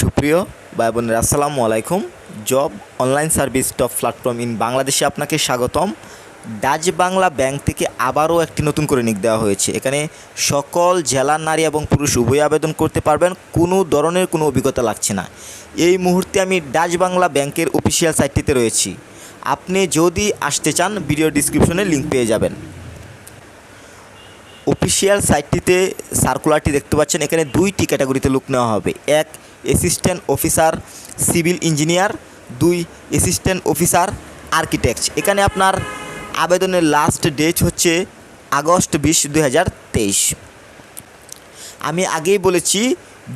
সুপ্রিয় ভাই বোনেরা, আসসালামু আলাইকুম। Job online service top platform in বাংলাদেশে আপনাকে স্বাগতম। ডাচ বাংলা ব্যাংক থেকে আবারও একটি নতুন করে নিক দেওয়া হয়েছে। এখানে সকল জেলার নারী এবং পুরুষ উভয় আবেদন করতে পারবেন, কোনো ধরনের কোনো অভিজ্ঞতা লাগছে না। এই মুহূর্তে আমি ডাচ বাংলা ব্যাংকের অফিসিয়াল সাইটটিতে রয়েছি। আপনি যদি আসতে চান, ভিডিও ডিসক্রিপশনে লিঙ্ক পেয়ে যাবেন। অফিসিয়াল সাইটটিতে সার্কুলারটি দেখতে পাচ্ছেন। এখানে দুইটি ক্যাটাগরিতে লুক নেওয়া হবে। এক অ্যাসিস্ট্যান্ট অফিসার সিভিল ইঞ্জিনিয়ার দুই অ্যাসিস্ট্যান্ট অফিসার আর্কিটেক্ট এখানে আপনার আবেদনের লাস্ট ডেট হচ্ছে আগস্ট বিশ, দুই আমি আগেই বলেছি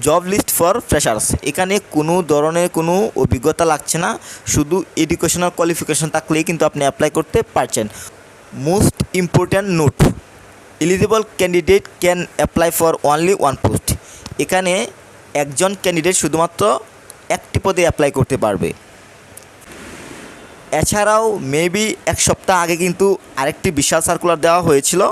জব লিস্ট ফর ফ্রেশার্স এখানে কোনো ধরনের কোনো অভিজ্ঞতা লাগছে না। শুধু এডুকেশনাল কোয়ালিফিকেশন থাকলেই কিন্তু আপনি অ্যাপ্লাই করতে পারছেন। Most important note eligible candidate can apply for only one post এখানে একজন ক্যান্ডিডেট শুধুমাত্র একটি পদে অ্যাপ্লাই করতে পারবে। এছাড়াও মেবি এক সপ্তাহ আগে কিন্তু আরেকটি বিশাল সার্কুলার দেওয়া হয়েছিল।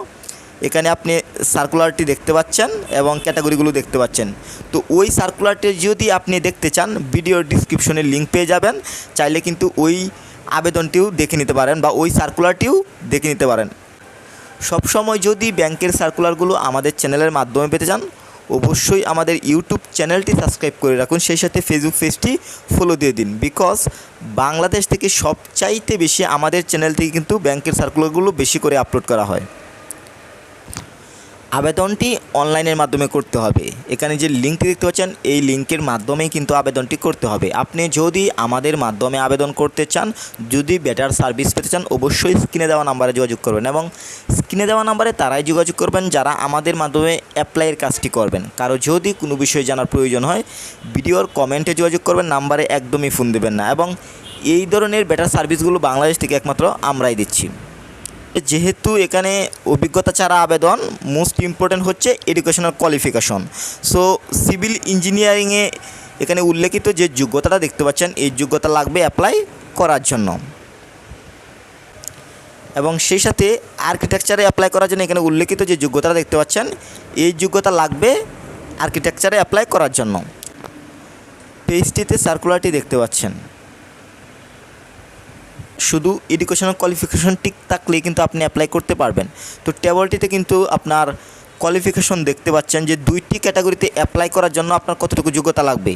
এখানে আপনি সার্কুলারটি দেখতে পাচ্ছেন এবং ক্যাটাগরিগুলো দেখতে পাচ্ছেন। তো ওই সার্কুলারটি যদি আপনি দেখতে চান ভিডিওর ডিসক্রিপশনে লিঙ্ক পেয়ে যাবেন। চাইলে কিন্তু ওই আবেদনটিও দেখে নিতে পারেন বা ওই সার্কুলারটিও দেখে নিতে পারেন। সবসময় যদি ব্যাংকের সার্কুলারগুলো আমাদের চ্যানেলের মাধ্যমে পেতে চান, অবশ্যই আমাদের ইউটিউব চ্যানেলটি সাবস্ক্রাইব করে রাখুন। সেই সাথে ফেসবুক পেজটি ফলো দিয়ে দিন। বিকজ বাংলাদেশ থেকে সবচাইতে বেশি আমাদের চ্যানেল থেকে কিন্তু ব্যাংকের সার্কুলারগুলো বেশি করে আপলোড করা হয়। আবেদনটি অনলাইনের মাধ্যমে করতে হবে। এখানে যে লিঙ্কটি দেখতে পাচ্ছেন, এই লিঙ্কের মাধ্যমেই কিন্তু আবেদনটি করতে হবে। আপনি যদি আমাদের মাধ্যমে আবেদন করতে চান, যদি বেটার সার্ভিস পেতে চান, অবশ্যই স্ক্রিনে দেওয়া নাম্বারে যোগাযোগ করবেন এবং স্ক্রিনে দেওয়া নাম্বারে তারাই যোগাযোগ করবেন যারা আমাদের মাধ্যমে অ্যাপ্লাইয়ের কাজটি করবেন। কারও যদি কোনো বিষয়ে জানার প্রয়োজন হয়, ভিডিওর কমেন্টে যোগাযোগ করবেন নাম্বারে একদমই ফোন দেবেন না এবং এই ধরনের বেটার সার্ভিসগুলো বাংলাদেশ থেকে একমাত্র আমরাই দিচ্ছি। যেহেতু এখানে অভিজ্ঞতা ছাড়া আবেদন মোস্ট ইম্পর্ট্যান্ট হচ্ছে এডুকেশনাল কোয়ালিফিকেশন সো সিভিল ইঞ্জিনিয়ারিংয়ে এখানে উল্লেখিত যে যোগ্যতাটা দেখতে পাচ্ছেন, এই যোগ্যতা লাগবে অ্যাপ্লাই করার জন্য। এবং সেই সাথে আর্কিটেকচারে অ্যাপ্লাই করার জন্য এখানে উল্লেখিত যে যোগ্যতাটা দেখতে পাচ্ছেন, এই যোগ্যতা লাগবে আর্কিটেকচারে অ্যাপ্লাই করার জন্য। পেজটিতে সার্কুলারটি দেখতে পাচ্ছেন। শুধু এডুকেশনাল কোয়ালিফিকেশন ঠিক থাকলেই কিন্তু আপনি অ্যাপ্লাই করতে পারবেন। তো টেবলটিতে কিন্তু আপনার কোয়ালিফিকেশন দেখতে পাচ্ছেন যে দুইটি ক্যাটাগরিতে অ্যাপ্লাই করার জন্য আপনার কতটুকু যোগ্যতা লাগবে।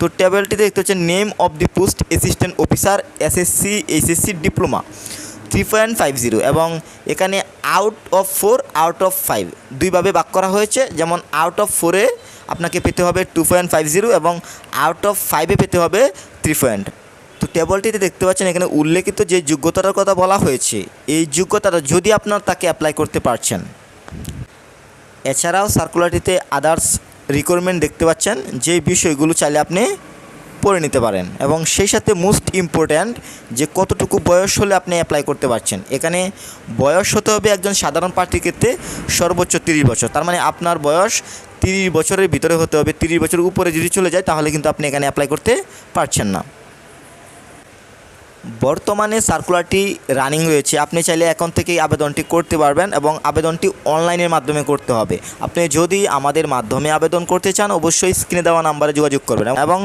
তো টেবলটিতে দেখতে পাচ্ছেন name of the post assistant officer SSC HSC diploma three point five zero এবং এখানে out of four out of five দুইভাবে ভাগ করা হয়েছে। যেমন আউট অফ ফোরে আপনাকে পেতে হবে টু পয়েন্ট ফাইভ জিরো এবং আউট অফ ফাইভে পেতে হবে থ্রি পয়েন্ট তো টেবলটিতে দেখতে পাচ্ছেন এখানে উল্লেখিত যে যোগ্যতার কথা বলা হয়েছে, এই যোগ্যতাটা যদি আপনার তাকে অ্যাপ্লাই করতে পারছেন। এছাড়াও সার্কুলারটিতে আদার্স রিকোয়ারমেন্ট দেখতে পাচ্ছেন, যে বিষয়গুলো চাইলে আপনি পড়ে নিতে পারেন এবং সেই সাথে মোস্ট ইম্পর্ট্যান্ট যে কতটুকু বয়স হলে আপনি অ্যাপ্লাই করতে পারছেন। এখানে বয়স হতে হবে একজন সাধারণ প্রার্থীর ক্ষেত্রে সর্বোচ্চ তিরিশ বছর। তার মানে আপনার বয়স তিরিশ বছরের ভিতরে হতে হবে। তিরিশ বছরের উপরে যদি চলে যায়, তাহলে কিন্তু আপনি এখানে অ্যাপ্লাই করতে পারছেন না। বর্তমানে সার্কুলারটি রানিং রয়েছে। আপনি চাইলে এখন থেকেই আবেদনটি করতে পারবেন এবং আবেদনটি অনলাইনের মাধ্যমে করতে হবে। আপনি যদি আমাদের মাধ্যমে আবেদন করতে চান, অবশ্যই স্ক্রিনে দেওয়া নাম্বারে যোগাযোগ করবেন এবং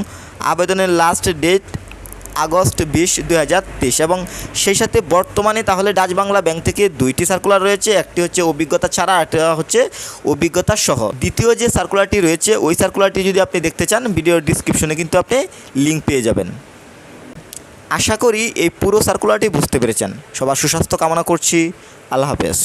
আবেদনের লাস্ট ডেট আগস্ট বিশ দু এবং সেই সাথে বর্তমানে তাহলে ডাচ বাংলা ব্যাংক থেকে দুইটি সার্কুলার রয়েছে, একটি হচ্ছে অভিজ্ঞতা ছাড়া একটা হচ্ছে অভিজ্ঞতা সহ। দ্বিতীয় যে সার্কুলারটি রয়েছে, ওই সার্কুলারটি যদি আপনি দেখতে চান ভিডিও ডিসক্রিপশনে কিন্তু আপনি লিঙ্ক পেয়ে যাবেন। আশা করি এই পুরো সার্কুলারটি বুঝতে পেরেছেন। সবার সুস্বাস্থ্য কামনা করছি। আল্লাহ হাফেজ।